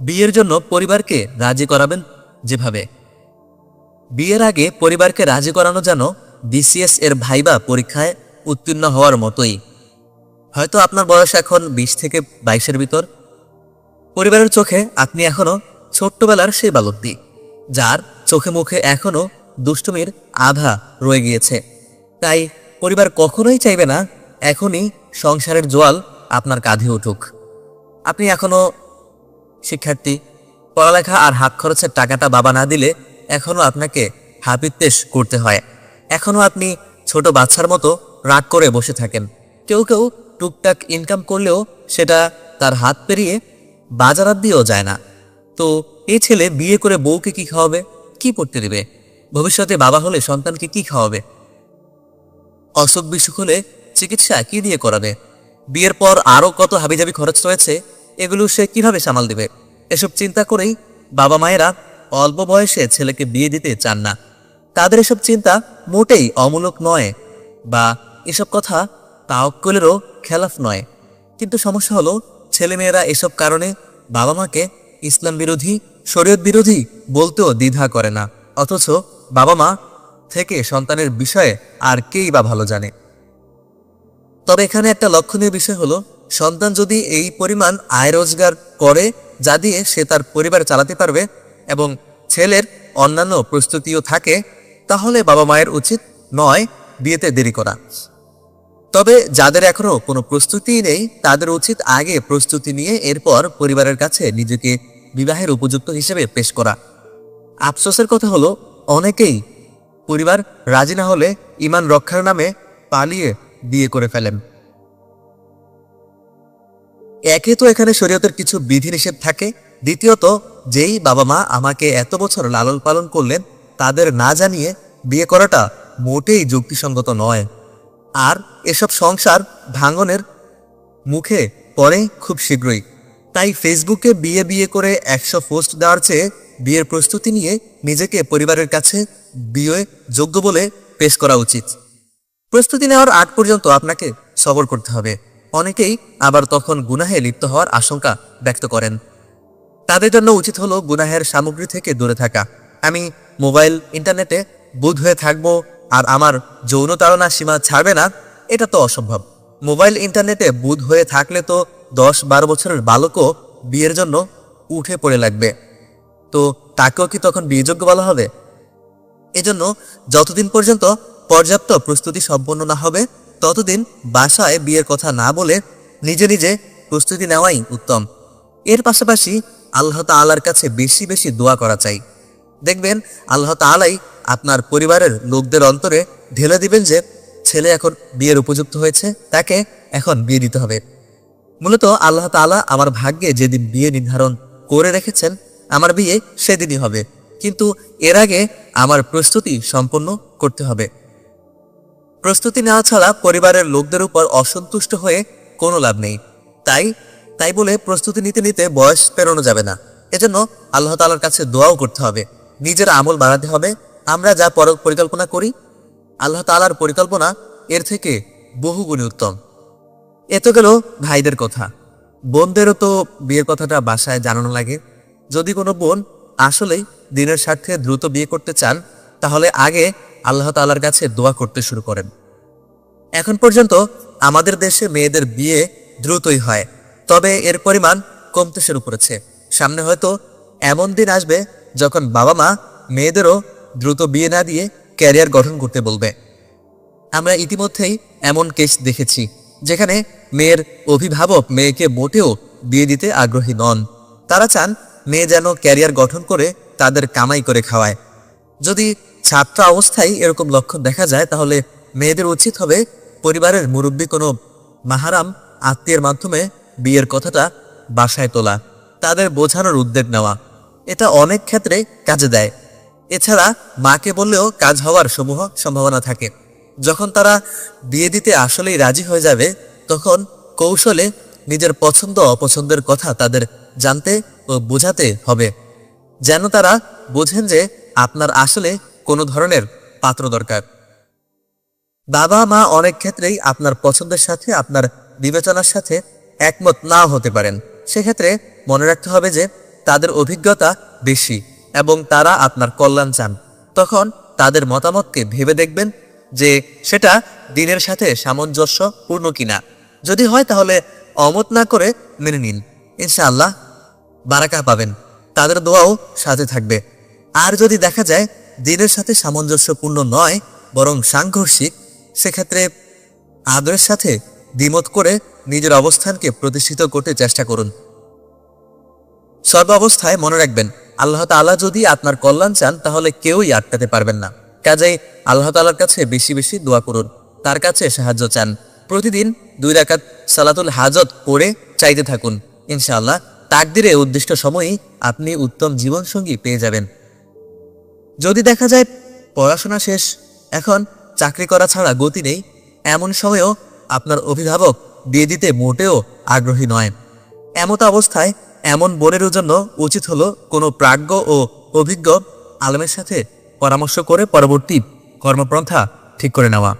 বিয়ের জন্য পরিবারকে রাজি করাবেন যেভাবে। বিয়ের আগে পরিবারকে রাজি করানো যেন বিসিএস এর ভাইবা পরীক্ষায় উত্তীর্ণ হওয়ার মতোই। হয়তো আপনার বয়স এখন বিশ থেকে বাইশের ভিতর। পরিবারের চোখে আপনি এখনও ছোট্টবেলার সেই বালকটি যার চোখে মুখে এখনও দুষ্টুমির আধা রয়ে গিয়েছে। তাই পরিবার কখনোই চাইবে না, এখনই সংসারের জোয়াল আপনার কাঁধে উঠুক। আপনি এখনও শিক্ষার্থী, পড়ালেখা আর হাত খরচের টাকাটা বাবা না দিলে এখনও আপনাকে হাপিত্তেশ করতে হয়। এখনও আপনি ছোট বাচ্চার মতো রাগ করে বসে থাকেন। কেউ কেউ টুকটাক ইনকাম করলেও সেটা তার হাত পেরিয়ে বাজারাত দিয়েও যায় না। তো এই ছেলে বিয়ে করে বউকে কি খাওয়াবে? কি পড়তে দেবে? ভবিষ্যতে বাবা হলে সন্তানকে কি খাওয়াবে? অসুখ বিসুখ হলে চিকিৎসা কি দিয়ে করাবে? বিয়ের পর আরও কত হাবিজাবি খরচ রয়েছে এগুলো সে কীভাবে সামাল দেবে? এসব চিন্তা করেই বাবা মায়েরা অল্প বয়সে ছেলেকে বিয়ে দিতে চান না। তাদের এসব চিন্তা মোটেই অমূলক নয় বা এসব কথা তাওক্কলেরও খেলাফ নয়। কিন্তু সমস্যা হলো, ছেলেমেয়েরা এসব কারণে বাবা মাকে ইসলাম বিরোধী, শরীয়ত বিরোধী বলতেও দ্বিধা করে না। অথচ বাবা মা থেকে সন্তানের বিষয়ে আর কেই বা ভালো জানে। তবে এখানে একটা লক্ষণীয় বিষয় হলো সন্তান যদি এই পরিমাণ আয় রোজগার করে, যা দিয়ে সে তার পরিবার চালাতে পারবে এবং ছেলের অন্যান্য প্রস্তুতিও থাকে, তাহলে বাবা মায়ের উচিত নয় বিয়েতে দেরি করা। তবে যাদের এখনও কোনো প্রস্তুতিই নেই, তাদের উচিত আগে প্রস্তুতি নিয়ে এরপর পরিবারের কাছে নিজেকে বিবাহের উপযুক্ত হিসেবে পেশ করা। আফসোসের কথা হলো, অনেকেই পরিবার রাজি না হলে ইমান রক্ষার নামে পালিয়ে বিয়ে করে ফেলেন। একে তো এখানে শরীয়তের কিছু বিধিনিষেধ থাকে। দ্বিতীয়ত, যেই বাবা মা আমাকে এত বছর লালন পালন করলেন, তাদের না জানিয়ে বিয়ে করাটা মোটেই যুক্তিসঙ্গত নয়। আর এসব সংসার ভাঙনের মুখে পরে খুব শীঘ্রই। তাই ফেসবুকে বিয়ে বিয়ে করে একশো পোস্ট দেওয়ার চেয়ে বিয়ের প্রস্তুতি নিয়ে নিজেকে পরিবারের কাছে বিয়ে যোগ্য বলে পেশ করা উচিত। প্রস্তুতি নেওয়ার আগ পর্যন্ত আপনাকে সবর করতে হবে। অনেকেই আবার তখন গুনাহে লিপ্ত হওয়ার আশঙ্কা ব্যক্ত করেন। তাদের জন্য উচিত হলো গুনাহের সামগ্রী থেকে দূরে থাকা। আমি মোবাইল, ইন্টারনেটে বুধ হয়ে থাকব আর আমার যৌন তাড়না সীমা ছাড়বে না, এটা তো অসম্ভব। মোবাইল, ইন্টারনেটে বুধ হয়ে থাকলে তো দশ বারো বছরের বালকও বিয়ের জন্য উঠে পড়ে লাগবে। তো তাকেও কি তখন বিয়েযোগ্য বলা হবে? এজন্য যতদিন পর্যন্ত পর্যাপ্ত প্রস্তুতি সম্পন্ন না হবে ততদিন বাসায় বিয়ের কথা না বলে নিজে নিজে প্রস্তুতি নেওয়াই উত্তম। এর পাশাপাশি আল্লাহ তাআলার কাছে বেশি বেশি দোয়া করা চাই। দেখবেন আল্লাহ তাআলাই আপনার পরিবারের লোকদের অন্তরে ঢেলে দিবেন যে ছেলে এখন বিয়ের উপযুক্ত হয়েছে, তাকে এখন বিয়ে দিতে হবে। মূলত আল্লাহ তাআলা আমার ভাগ্যে যেদিন বিয়ে নির্ধারণ করে রেখেছেন, আমার বিয়ে সেদিনই হবে। কিন্তু এর আগে আমার প্রস্তুতি সম্পন্ন করতে হবে। প্রস্তুতি নেওয়া ছাড়া পরিবারের লোকদের উপর অসন্তুষ্ট হয়ে কোনো লাভ নেই। তাই তাই বলে প্রস্তুতি নিতে নিতে বয়স পেরোনো যাবে না। এজন্য আল্লাহ তালার কাছে দোয়াও করতে হবে। নিজের আমল বাড়াতে হবে। আমরা যা পর- পরিকল্পনা করি, আল্লাহ তালার পরিকল্পনা এর থেকে বহু গুণে উত্তম। এ তো গেল ভাইদের কথা। বোনদেরও তো বিয়ের কথাটা বাসায় জানানো লাগে। যদি কোনো বোন আসলেই দিনের স্বার্থে দ্রুত বিয়ে করতে চান, তাহলে আগে আল্লাহ তাআলার কাছে দোয়া করতে শুরু করেন। এখন পর্যন্ত আমাদের দেশে মেয়েদের বিয়ে দ্রুতই হয়, তবে এর পরিমাণ কমতে শুরু করেছে। সামনে হয়তো এমন দিন আসবে যখন বাবা মা মেয়েদেরও দ্রুত বিয়ে না দিয়ে ক্যারিয়ার গঠন করতে বলবে। আমরা ইতিমধ্যেই এমন কেস দেখেছি, যেখানে মেয়ের অভিভাবক মেয়েকে মোটেও বিয়ে দিতে আগ্রহী নন। তারা চান মেয়ে যেন ক্যারিয়ার গঠন করে তাদের কামাই করে খাওয়ায়। যদি ছাত্র অবস্থায় এরকম লক্ষণ দেখা যায়, তাহলে মেয়েদের উচিত হবে পরিবারের মুরব্বী কোনো মাহারাম আত্মীয়ের মাধ্যমে বিয়ের কথাটা বাসায় তোলা, তাদের বোঝানোর উদ্যোগ নেওয়া। এটা অনেক ক্ষেত্রে কাজে দেয়। এছাড়া মাকে বললেও কাজ হওয়ার সমূহ সম্ভাবনা থাকে। যখন তারা বিয়ে দিতে আসলেই রাজি হয়ে যাবে, তখন কৌশলে নিজের পছন্দ অপছন্দের কথা তাদের জানতে ও বোঝাতে হবে। যেন তারা বোঝেন যে আপনার আসলে কোনো ধরনের পাত্র দরকার। বাবা, মা অনেক ক্ষেত্রেই আপনার পছন্দের সাথে, আপনার বিবেচনার সাথে একমত নাও হতে পারেন। সেক্ষেত্রে মনে রাখতে হবে যে, তাদের অভিজ্ঞতা বেশি এবং তারা আপনার কল্যাণ চান। তখন তাদের মতামতকে ভেবে দেখবেন যে, সেটা দিনের সাথে সামঞ্জস্যপূর্ণ কিনা। যদি হয় তাহলে অমত না করে মেনে নিন। ইনশাআল্লাহ বারাকা পাবেন। তাদের দোয়াও সাথে থাকবে। আর যদি দেখা যায় দিনের সাথে সামঞ্জস্যপূর্ণ নয়, বরং সাংঘর্ষিক, সেক্ষেত্রে আদরের সাথে দ্বিমত করে নিজের অবস্থানকে প্রতিষ্ঠিত করতে চেষ্টা করুন। সর্ব অবস্থায় মনে রাখবেন, আল্লাহ তাআলা যদি আপনার কল্যাণ চান, তাহলে কেউই আটকাতে পারবেন না। কাজেই আল্লাহ তাআলার কাছে বেশি বেশি দোয়া করুন, তার কাছে সাহায্য চান। প্রতিদিন দুই রাকাত সালাতুল হাজত করে চাইতে থাকুন। ইনশাআল্লাহ তাকদিরে উদ্দিষ্ট সময়ই আপনি উত্তম জীবনসঙ্গী পেয়ে যাবেন। যদি দেখা যায় পড়াশোনা শেষ, এখন চাকরি করা ছাড়া গতি নেই, এমন সময়েও আপনার অভিভাবক দিয়ে দিতে মোটেও আগ্রহী নয়। এমত অবস্থায় এমন বোনেরও জন্য উচিত হলো কোনো প্রাজ্ঞ ও অভিজ্ঞ আলমের সাথে পরামর্শ করে পরবর্তী কর্মপন্থা ঠিক করে নেওয়া।